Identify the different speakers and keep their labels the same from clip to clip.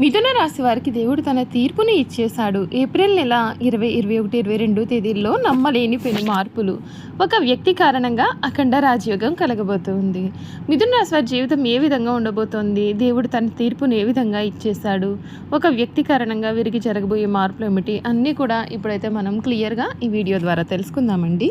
Speaker 1: మిథున రాశి వారికి దేవుడు తన తీర్పుని ఇచ్చేశాడు. ఏప్రిల్ నెల ఇరవై ఇరవై ఒకటి ఇరవై రెండు తేదీల్లో నమ్మలేని పెను మార్పులు. ఒక వ్యక్తి కారణంగా అఖండ రాజయోగం కలగబోతుంది. మిథున రాశి వారి జీవితం ఏ విధంగా ఉండబోతోంది? దేవుడు తన తీర్పును ఏ విధంగా ఇచ్చేశాడు? ఒక వ్యక్తి కారణంగా వీరికి జరగబోయే మార్పులు ఏమిటి? అన్నీ కూడా ఇప్పుడైతే మనం క్లియర్గా ఈ వీడియో ద్వారా తెలుసుకుందామండి.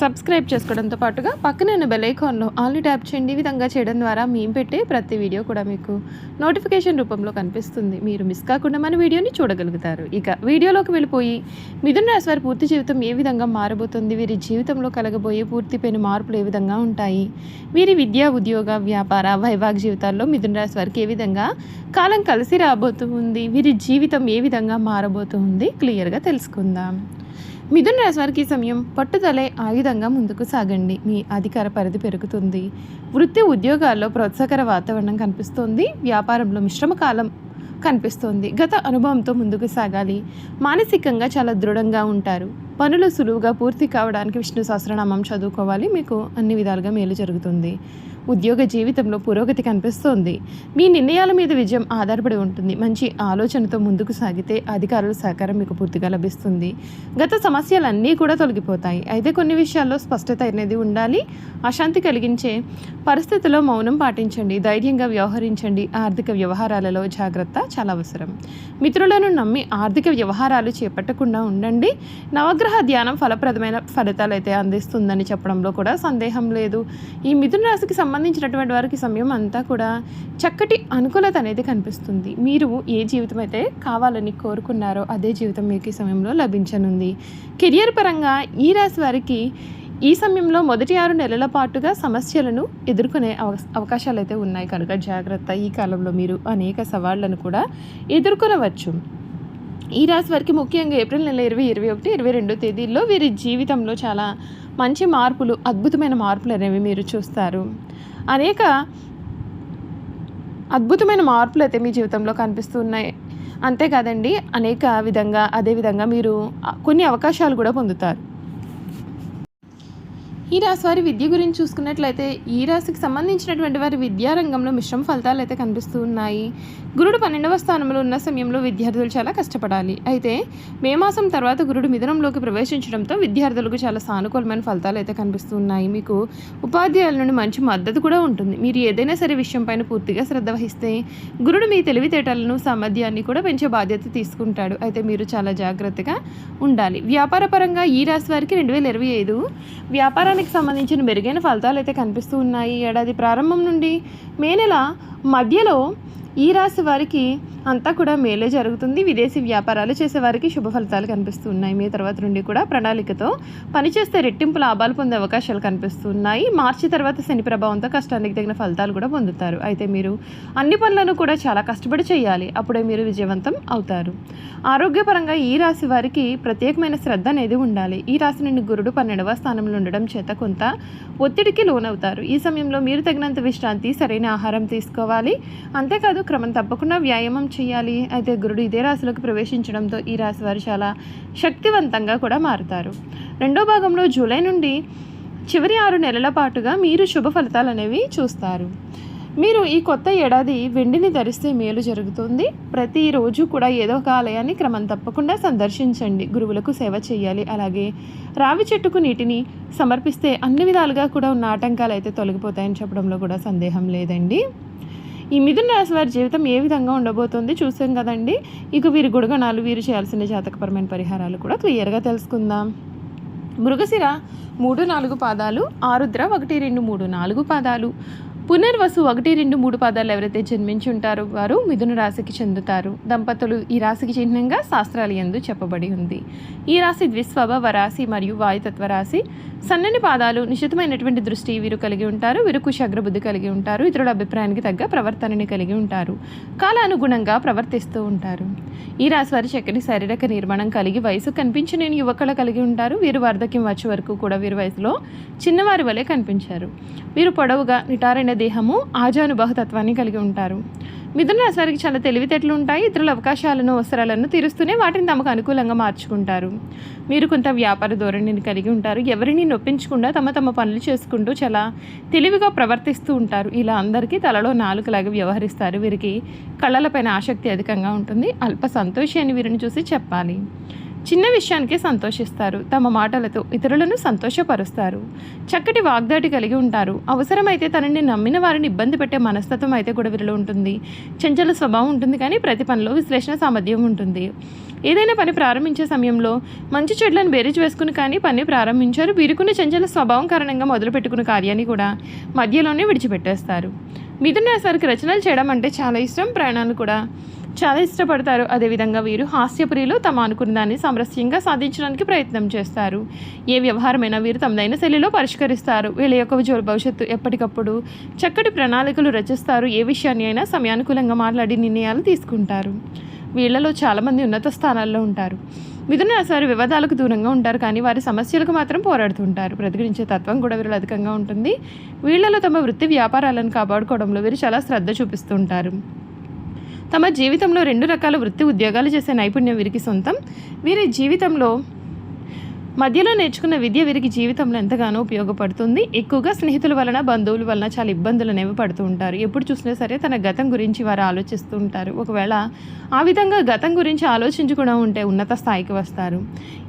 Speaker 1: సబ్స్క్రైబ్ చేసుకోవడంతో పాటుగా పక్కనే ఉన్న బెల్ ఐకాన్లో ఆల్ని ట్యాప్ చేయండి. ఈ విధంగా చేయడం ద్వారా మేము పెట్టే ప్రతి వీడియో కూడా మీకు నోటిఫికేషన్ రూపంలో కనిపిస్తుంది. మీరు మిస్ కాకుండా మన వీడియోని చూడగలుగుతారు. ఇక వీడియోలోకి వెళ్ళిపోయి మిథున రాశి వారి పూర్తి జీవితం ఏ విధంగా మారబోతుంది? వీరి జీవితంలో కలగబోయే పూర్తి పెను మార్పులు ఏ విధంగా ఉంటాయి? వీరి విద్యా ఉద్యోగ వ్యాపార వైవాహిక జీవితాల్లో మిథున రాశి వారికి ఏ విధంగా కాలం కలిసి రాబోతుంది? వీరి జీవితం ఏ విధంగా మారబోతుంది? క్లియర్గా తెలుసుకుందాం. మిథున రాశి వారికి సమయం పట్టుదలే ఆయుధంగా ముందుకు సాగండి. మీ అధికార పరిధి పెరుగుతుంది. వృత్తి ఉద్యోగాల్లో ప్రోత్సాహకర వాతావరణం కనిపిస్తోంది. వ్యాపారంలో మిశ్రమ కాలం కనిపిస్తోంది. గత అనుభవంతో ముందుకు సాగాలి. మానసికంగా చాలా దృఢంగా ఉంటారు. పనులు సులువుగా పూర్తి కావడానికి విష్ణు సహస్రనామం చదువుకోవాలి. మీకు అన్ని విధాలుగా మేలు జరుగుతుంది. ఉద్యోగ జీవితంలో పురోగతి కనిపిస్తోంది. మీ నిర్ణయాల మీద విజయం ఆధారపడి ఉంటుంది. మంచి ఆలోచనతో ముందుకు సాగితే అధికారుల సహకారం మీకు పూర్తిగా లభిస్తుంది. గత సమస్యలన్నీ కూడా తొలగిపోతాయి. అయితే కొన్ని విషయాల్లో స్పష్టత అనేది ఉండాలి. అశాంతి కలిగించే పరిస్థితుల్లో మౌనం పాటించండి. ధైర్యంగా వ్యవహరించండి. ఆర్థిక వ్యవహారాలలో జాగ్రత్త చాలా అవసరం. మిత్రులను నమ్మి ఆర్థిక వ్యవహారాలు చేపట్టకుండా ఉండండి. నవగ్రహ ధ్యానం ఫలప్రదమైన ఫలితాలు అయితే అందిస్తుందని చెప్పడంలో కూడా సందేహం లేదు. ఈ మిథున రాశికి సంబంధించినటువంటి వారికి సమయం అంతా కూడా చక్కటి అనుకూలత అనేది కనిపిస్తుంది. మీరు ఏ జీవితం అయితే కావాలని కోరుకున్నారో అదే జీవితం మీకు ఈ సమయంలో లభించనుంది. కెరియర్ పరంగా ఈ రాశి వారికి ఈ సమయంలో మొదటి ఆరు నెలల పాటుగా సమస్యలను ఎదుర్కొనే అవ- అవకాశాలు అయితే ఉన్నాయి. కనుక జాగ్రత్త ఈ కాలంలో మీరు అనేక సవాళ్ళను కూడా ఎదుర్కొనవచ్చు. ఈ రాశి వారికి ముఖ్యంగా ఏప్రిల్ నెల ఇరవై ఇరవై ఒకటి ఇరవై రెండు తేదీల్లో వీరి జీవితంలో చాలా మంచి మార్పులు అద్భుతమైన మార్పులు అనేవి మీరు చూస్తారు. అనేక అద్భుతమైన మార్పులు అయితే మీ జీవితంలో కనిపిస్తున్నాయి అంతేకాదండి అనేక విధంగా అదే విధంగా మీరు కొన్ని అవకాశాలు కూడా పొందుతారు. ఈ రాశి వారి విద్య గురించి చూసుకున్నట్లయితే ఈ రాశికి సంబంధించినటువంటి వారి విద్యారంగంలో మిశ్రమ ఫలితాలు అయితే కనిపిస్తూ ఉన్నాయి. గురుడు పన్నెండవ స్థానంలో ఉన్న సమయంలో విద్యార్థులు చాలా కష్టపడాలి. అయితే మే మాసం తర్వాత గురుడు మిథునంలోకి ప్రవేశించడంతో విద్యార్థులకు చాలా సానుకూలమైన ఫలితాలు అయితే కనిపిస్తూ ఉన్నాయి. మీకు ఉపాధ్యాయుల నుండి మంచి మద్దతు కూడా ఉంటుంది. మీరు ఏదైనా సరే విషయంపైన పూర్తిగా శ్రద్ధ వహిస్తే గురుడు మీ తెలివితేటలను సామర్థ్యాన్ని కూడా పెంచే బాధ్యత తీసుకుంటాడు. అయితే మీరు చాలా జాగ్రత్తగా ఉండాలి. వ్యాపార పరంగా ఈ రాశి వారికి రెండు వేల ఇరవై ఐదు వ్యాపారానికి సంబంధించిన మెరుగైన ఫలితాలు అయితే కనిపిస్తూ ఉన్నాయి. ఏడాది ప్రారంభం నుండి మే నెల మధ్యలో ఈ రాశి వారికి అంతా కూడా మేలే జరుగుతుంది. విదేశీ వ్యాపారాలు చేసే వారికి శుభ ఫలితాలు కనిపిస్తూ ఉన్నాయి మే తర్వాత నుండి కూడా ప్రణాళికతో పనిచేస్తే రెట్టింపు లాభాలు పొందే అవకాశాలు కనిపిస్తున్నాయి. మార్చి తర్వాత శని ప్రభావంతో కష్టానికి తగిన ఫలితాలు కూడా పొందుతారు. అయితే మీరు అన్ని పనులను కూడా చాలా కష్టపడి చేయాలి. అప్పుడే మీరు విజయవంతం అవుతారు. ఆరోగ్యపరంగా ఈ రాశి వారికి ప్రత్యేకమైన శ్రద్ధ అనేది ఉండాలి. ఈ రాశి నుండి గురుడు పన్నెండవ స్థానంలో ఉండడం చేత కొంత ఒత్తిడికి లోనవుతారు. ఈ సమయంలో మీరు తగినంత విశ్రాంతి సరైన ఆహారం తీసుకోవాలి. అంతేకాదు క్రమం తప్పకుండా వ్యాయామం చేయాలి. అయితే గురుడు ఇదే రాశిలోకి ప్రవేశించడంతో ఈ రాశి వారు చాలా శక్తివంతంగా కూడా మారుతారు. రెండో భాగంలో జూలై నుండి చివరి ఆరు నెలల పాటుగా మీరు శుభ ఫలితాలు అనేవి చూస్తారు. మీరు ఈ కొత్త ఏడాది వెండిని ధరిస్తే మేలు జరుగుతుంది. ప్రతిరోజు కూడా ఏదో ఒక ఆలయాన్ని క్రమం తప్పకుండా సందర్శించండి. గురువులకు సేవ చేయాలి. అలాగే రావి చెట్టుకు నీటిని సమర్పిస్తే అన్ని విధాలుగా కూడా ఉన్న ఆటంకాలు అయితే తొలగిపోతాయని చెప్పడంలో కూడా సందేహం లేదండి. ఈ మిథున రాశి వారి జీవితం ఏ విధంగా ఉండబోతుంది చూసాం కదండి. ఇక వీరి గుణగణాలు వీరు చేయాల్సిన జాతకపరమైన పరిహారాలు కూడా క్లియర్గా తెలుసుకుందాం. మృగశిర మూడు నాలుగు పాదాలు ఆరుద్ర ఒకటి రెండు మూడు నాలుగు పాదాలు పునర్వసు ఒకటి రెండు మూడు పాదాలు ఎవరైతే జన్మించి ఉంటారో వారు మిథున రాశికి చెందుతారు. దంపతులు ఈ రాశికి చిహ్నంగా శాస్త్రాలు ఎందు చెప్పబడి ఉంది. ఈ రాశి ద్విస్వభవ రాశి మరియు వాయుతత్వ రాశి. సన్నని పాదాలు నిశితమైనటువంటి దృష్టి వీరు కలిగి ఉంటారు. వీరు కుశగ్రబుద్ధి కలిగి ఉంటారు. ఇతరుల అభిప్రాయానికి తగ్గ ప్రవర్తనని కలిగి ఉంటారు. కాలానుగుణంగా ప్రవర్తిస్తూ ఉంటారు. ఈ రాశి వారి చక్కని శారీరక నిర్మాణం కలిగి వయసు కనిపించలేని యువకులు కలిగి ఉంటారు. వీరు వార్ధక్యం వచ్చే వరకు కూడా వీరి వయసులో చిన్నవారి వలె కనిపించారు. వీరు పొడవుగా నిటారైన దేహము ఆజానుబాహుతత్వాన్ని కలిగి ఉంటారు. మిథున రాశి వారికి చాలా తెలివితేటలు ఉంటాయి ఇతరుల అవకాశాలను అవసరాలను తీరుస్తూనే వాటిని తమకు అనుకూలంగా మార్చుకుంటారు. మీరు కొంత వ్యాపార ధోరణిని కలిగి ఉంటారు ఎవరిని నొప్పించకుండా తమ తమ పనులు చేసుకుంటూ చాలా తెలివిగా ప్రవర్తిస్తూ ఉంటారు. ఇలా అందరికీ తలలో నాలుగులాగా వ్యవహరిస్తారు. వీరికి కళ్ళలపైన ఆసక్తి అధికంగా ఉంటుంది అల్ప సంతోషాన్ని అని వీరిని చూసి చెప్పాలి. చిన్న విషయానికే సంతోషిస్తారు. తమ మాటలతో ఇతరులను సంతోషపరుస్తారు. చక్కటి వాగ్దాటి కలిగి ఉంటారు. అవసరమైతే తనని నమ్మిన వారిని ఇబ్బంది పెట్టే మనస్తత్వం అయితే కూడా వీరిలో ఉంటుంది. చంచల స్వభావం ఉంటుంది కానీ ప్రతి పనిలో విశ్లేషణ సామర్థ్యం ఉంటుంది. ఏదైనా పని ప్రారంభించే సమయంలో మంచి చెట్లను బేరీజ్ వేసుకుని కానీ పని ప్రారంభించారు. వీరుకున్న చంచల స్వభావం కారణంగా మొదలుపెట్టుకున్న కార్యాన్ని కూడా మధ్యలోనే విడిచిపెట్టేస్తారు. మిథున సరికి రచనలు చేయడం అంటే చాలా ఇష్టం. ప్రయాణాలు కూడా చాలా ఇష్టపడతారు. అదేవిధంగా వీరు హాస్యపురిలో తమ అనుకున్న దాన్ని సామరస్యంగా సాధించడానికి ప్రయత్నం చేస్తారు. ఏ వ్యవహారమైనా వీరు తమదైన శైలిలో పరిష్కరిస్తారు. వీళ్ళ యొక్క ఉజ్వల భవిష్యత్తు ఎప్పటికప్పుడు చక్కటి ప్రణాళికలు రచిస్తారు. ఏ విషయాన్ని అయినా సమయానుకూలంగా మాట్లాడి నిర్ణయాలు తీసుకుంటారు. వీళ్ళలో చాలామంది ఉన్నత స్థానాల్లో ఉంటారు. మిథున రాశి వివాదాలకు దూరంగా ఉంటారు. కానీ వారి సమస్యలకు మాత్రం పోరాడుతుంటారు ప్రతిఘటించే తత్వం కూడా వీళ్ళు అధికంగా ఉంటుంది. వీళ్ళలో తమ వృత్తి వ్యాపారాలను కాపాడుకోవడంలో వీరు చాలా శ్రద్ధ చూపిస్తుంటారు తమ జీవితంలో రెండు రకాల వృత్తి ఉద్యోగాలు చేసే నైపుణ్యం వీరికి సొంతం. వీరి జీవితంలో మధ్యలో నేర్చుకున్న విద్య వీరికి జీవితంలో ఎంతగానో ఉపయోగపడుతుంది. ఎక్కువగా స్నేహితుల వలన బంధువుల వలన చాలా ఇబ్బందులు అనేవి పడుతూ ఉంటారు. ఎప్పుడు చూసినా సరే తన గతం గురించి వారు ఆలోచిస్తూ ఉంటారు. ఒకవేళ ఆ విధంగా గతం గురించి ఆలోచించకుండా ఉంటే ఉన్నత స్థాయికి వస్తారు.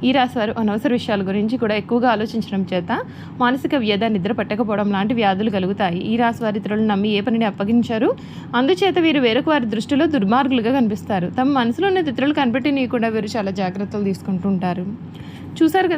Speaker 1: ఈ రాశివారు అనవసర విషయాల గురించి కూడా ఎక్కువగా ఆలోచించడం చేత మానసిక వ్యధ నిద్ర పట్టకపోవడం లాంటి వ్యాధులు కలుగుతాయి. ఈ రాశి వారి ఇతరులను నమ్మి ఏ పనిని అప్పగించారు. అందుచేత వీరు వేరొక వారి దృష్టిలో దుర్మార్గులుగా కనిపిస్తారు. తమ మనసులో ఉన్న ఇతరులు కనిపెట్టినీయకుండా వీరు చాలా జాగ్రత్తలు తీసుకుంటూ ఉంటారు. కదా